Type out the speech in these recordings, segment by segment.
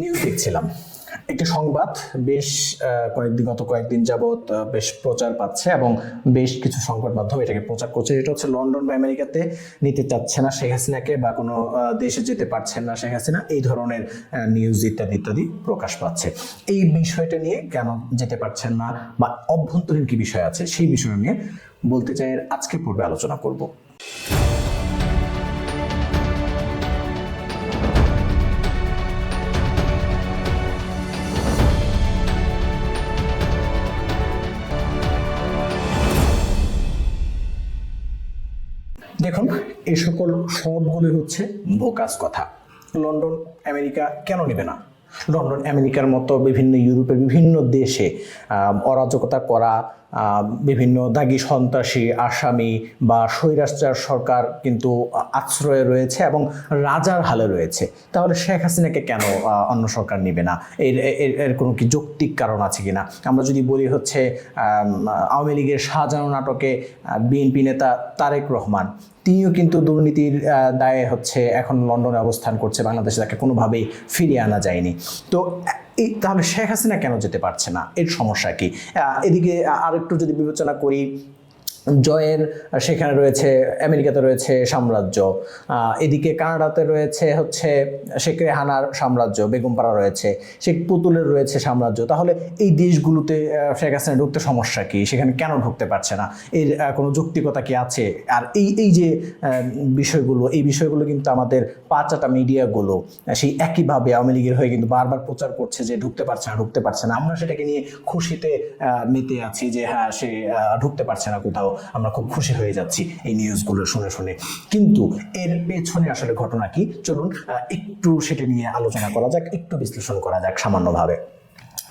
News দেখছিলাম। একটি সংবাদ বেশ কয়েকদিন গত কয়েকদিন যাবৎ বেশ প্রচার পাচ্ছে এবং বেশ কিছু সংবাদ মাধ্যম এটাকে প্রচার করছে। এটা হচ্ছে লন্ডন বা আমেরিকাতে নিতে চাচ্ছে না শেখ হাসিনাকে বা কোনো দেশে যেতে পারছেন না শেখ হাসিনা। এই ধরনের নিউজ ইত্যাদি ইত্যাদি প্রকাশ পাচ্ছে। এই বিষয়টা নিয়ে কেন যেতে পারছেন না বা অভ্যন্তরীণ কি বিষয় আছে সেই বিষয় নিয়ে বলতে চাই আজকে পূর্বে আলোচনা করব। এই সকল সবগুলো হচ্ছে? বোকাস কথা। লন্ডন, আমেরিকা কেন নেবে না? লন্ডন, আমেরিকার মতো বিভিন্ন ইউরোপের বিভিন্ন দেশে অরাজকতা করা বিভিন্ন দাগি সন্ত্রাসী, আসামি বা স্বৈরাচার সরকার কিন্তু আশ্রয়ে রয়েছে এবং রাজার হালে রয়েছে। তাহলে শেখ হাসিনাকে কেন অন্য সরকার নেবে না? এর, এর- কোনো কি যৌক্তিক কারণ আছে কিনা? আমরা যদি বলি হচ্ছে আওয়ামী লীগের শাহজাহান নাটকে বিএনপি নেতা তারেক রহমান, তিনিও কিন্তু দুর্নীতির দায়ে হচ্ছে এখন লন্ডনে অবস্থান করছে। বাংলাদেশে তাকে কোনোভাবেই ফিরিয়ে আনা যায়নি। তো এই তাহলে শেখ হাসিনা কেন যেতে পারছে না? এর সমস্যা কি? এদিকে আর একটু যদি বিবেচনা করি জয়ের সেখানে রয়েছে, আমেরিকাতে রয়েছে সাম্রাজ্য। এদিকে কানাডাতে রয়েছে হচ্ছে শেখ রেহানার সাম্রাজ্য, বেগমপাড়া রয়েছে, শেখ পুতুলের রয়েছে সাম্রাজ্য। তাহলে এই দেশগুলোতে শেখ হাসিনা ঢুকতে সমস্যা কি? সেখানে কেন ঢুকতে পারছে না? এর কোনো যৌক্তিকতা কি আছে? আর এই এই যে বিষয়গুলো, এই বিষয়গুলো কিন্তু আমাদের পাঁচাটা মিডিয়াগুলো সেই একইভাবে আওয়ামী লীগের হয়ে কিন্তু বারবার প্রচার করছে যে ঢুকতে পারছে না, ঢুকতে পারছে না। আমরা সেটাকে নিয়ে খুশিতে মেতে আছি যে হ্যাঁ সে ঢুকতে পারছে না কোথাও। আমরা খুব খুশি হয়ে যাচ্ছি এই নিউজগুলো শুনে শুনে। কিন্তু এর পেছনে আসলে ঘটনা কি? চলুন একটু সেটা নিয়ে আলোচনা করা যাক, একটু বিশ্লেষণ করা যাক সামান্যভাবে।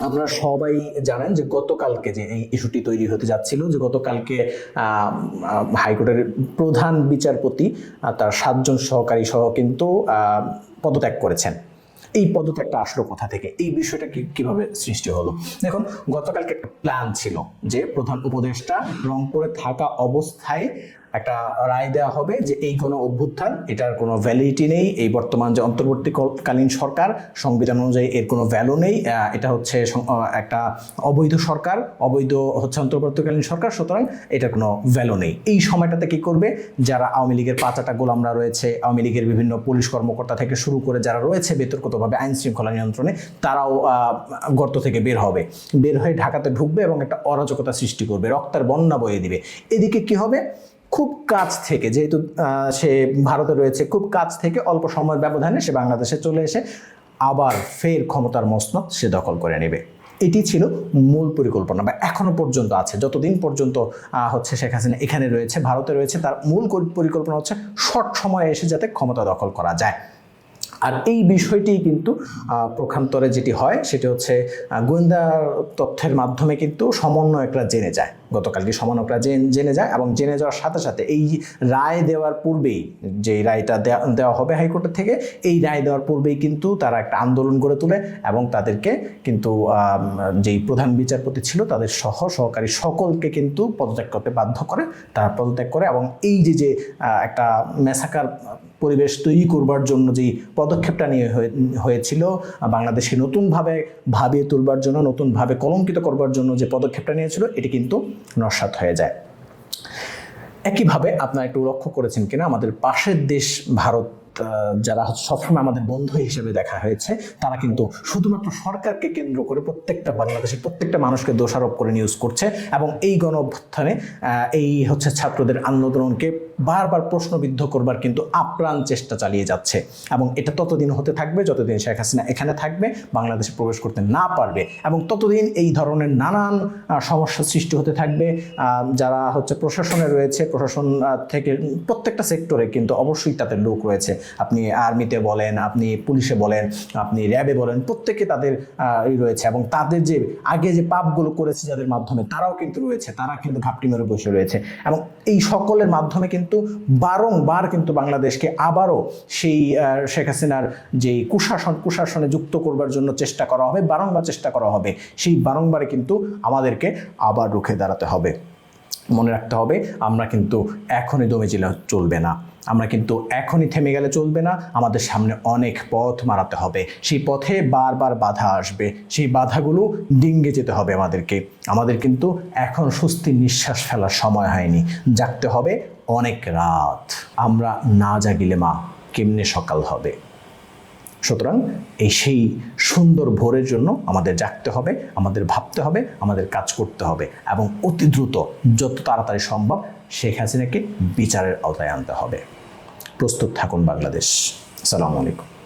আপনারা সবাই জানেন যে গতকালকে যে এই ইস্যুটি তৈরি হতে যাচ্ছিল, যে গতকালকে হাইকোর্টের প্রধান বিচারপতি তার সাতজন সহকারী সহ কিন্তু পদত্যাগ করেছেন। এই পদত্যাগটা আসলো কোথা থেকে? এই বিষয়টা কীভাবে সৃষ্টি হলো? দেখুন, গতকালকে একটা প্ল্যান ছিল যে প্রধান উপদেষ্টা রংপুরে থাকা অবস্থায় একটা রায় দেওয়া হবে যে এই কোনো অভ্যুত্থান, এটার কোনো ভ্যালিডিটি নেই, এই বর্তমান যে অন্তর্বর্তীকালীন সরকার, সংবিধান অনুযায়ী এর কোনো ভ্যালু নেই এটা হচ্ছে একটা অবৈধ সরকার, অবৈধ হচ্ছে অন্তর্বর্তীকালীন সরকার, সুতরাং এটার কোনো ভ্যালু নেই। এই সময়টাতে কি করবে? যারা আওয়ামী লীগের পাঁচাটা গোলামরা রয়েছে, আওয়ামী লীগের বিভিন্ন পুলিশ কর্মকর্তা থেকে শুরু করে যারা রয়েছে বিতর্কতভাবে আইন শৃঙ্খলা নিয়ন্ত্রণে, তারাও গর্ত থেকে বের হবে। বের হয়ে ঢাকাতে ঢুকবে এবং একটা অরাজকতা সৃষ্টি করবে, রক্তের বন্যা বয়ে দিবে। এদিকে কি হবে? খুব কাছ থেকে, যেহেতু সে ভারতে রয়েছে, খুব কাছ থেকে অল্প সময়ের ব্যবধানে সে বাংলাদেশে চলে এসে আবার ফের ক্ষমতার মসনদ সে দখল করে নেবে। এটি ছিল মূল পরিকল্পনা বা এখনও পর্যন্ত আছে। যতদিন পর্যন্ত হচ্ছে শেখ হাসিনা এখানে রয়েছে, ভারতে রয়েছে, তার মূল পরিকল্পনা হচ্ছে শর্ট সময়ে এসে যাতে ক্ষমতা দখল করা যায়। আর এই বিষয়টি কিন্তু প্রখান্তরে যেটি হয়, সেটি হচ্ছে গোয়েন্দা তথ্যের মাধ্যমে কিন্তু সমন্বয়করা জেনে যায়। গতকালকে সমন্বয়করা জেন- যায় এবং জেনে যাওয়ার সাথে সাথে এই রায় দেওয়ার পূর্বেই, যে রায়টা দেওয়া হবে হাইকোর্টের থেকে, এই রায় দেওয়ার পূর্বেই কিন্তু তারা একটা আন্দোলন গড়ে তোলে এবং তাদেরকে কিন্তু যেই প্রধান বিচারপতি ছিল তাদের সহ সহকারী সকলকে কিন্তু পদত্যাগ করতে বাধ্য করে। তারা পদত্যাগ করে এবং এই যে যে একটা মেসাকার পরিবেশ তৈরি করবার জন্য যেই পদক্ষেপটা নিয়ে হয়ে- হয়েছিল বাংলাদেশে নতুনভাবে ভাবিয়ে তুলবার জন্য, নতুনভাবে কলঙ্কিত করবার জন্য যে পদক্ষেপটা নিয়েছিল, এটি কিন্তু নস্বাত হয়ে যায়। একইভাবে আপনারা একটু লক্ষ্য করেছেন কিনা, আমাদের পাশের দেশ ভারত যারা সবসময় আমাদের বন্ধু হিসেবে দেখা হয়েছে, তারা কিন্তু শুধুমাত্র সরকারকে কেন্দ্র করে প্রত্যেকটা বাংলাদেশের প্রত্যেকটা মানুষকে দোষারোপ করে নিউজ করছে এবং এই গণ অভ্যুত্থানে এই হচ্ছে ছাত্রদের আন্দোলনকে বারবার প্রশ্নবিদ্ধ করবার কিন্তু আপ্রাণ চেষ্টা চালিয়ে যাচ্ছে এবং এটা ততদিন হতে থাকবে যতদিন শেখ হাসিনা এখানে থাকবে, বাংলাদেশে প্রবেশ করতে না পারবে এবং ততদিন এই ধরনের নানান সমস্যা সৃষ্টি হতে থাকবে। যারা হচ্ছে প্রশাসনে রয়েছে, প্রশাসন থেকে প্রত্যেকটা সেক্টরে কিন্তু অবশ্যই তাদের লোক রয়েছে। আপনি আর্মিতে বলেন, আপনি পুলিশে বলেন, আপনি র্যাবে বলেন, প্রত্যেকে তাদের রয়েছে এবং তাদের যে আগে যে পাপগুলো করেছে যাদের মাধ্যমে তারাও কিন্তু রয়েছে, তারা কিন্তু ঘাপটি মেরে বসে রয়েছে এবং এই সকলের মাধ্যমে কিন্তু বারংবার কিন্তু বাংলাদেশকে আবারও সেই শেখ হাসিনার যেই কুশাসন, কুশাসনে যুক্ত করবার জন্য চেষ্টা করা হবে, বারংবার চেষ্টা করা হবে, সেই বারংবারে কিন্তু আমাদেরকে আবার রুখে দাঁড়াতে হবে। মনে রাখতে হবে, আমরা কিন্তু এখনই দমে চিলে চলবে না। আমরা কিন্তু এখনই থেমে গেলে চলবে না, আমাদের সামনে অনেক পথ মারাতে হবে। সেই পথে বারবার বাধা আসবে, সেই বাধাগুলো ডিঙ্গে যেতে হবে আমাদেরকে। আমাদের কিন্তু এখন স্বস্তির নিঃশ্বাস ফেলার সময় হয়নি। জাগতে হবে অনেক রাত। আমরা না জাগিলে মা কেমনে সকাল হবে? সুতরাং এই সেই সুন্দর ভোরের জন্য আমাদের জাগতে হবে, আমাদের ভাবতে হবে, আমাদের কাজ করতে হবে এবং অতি দ্রুত যত তাড়াতাড়ি সম্ভব শেখ হাসিনাকে বিচারের আওতায় আনতে হবে। প্রস্তুত থাকুন বাংলাদেশ। আসসালামু আলাইকুম।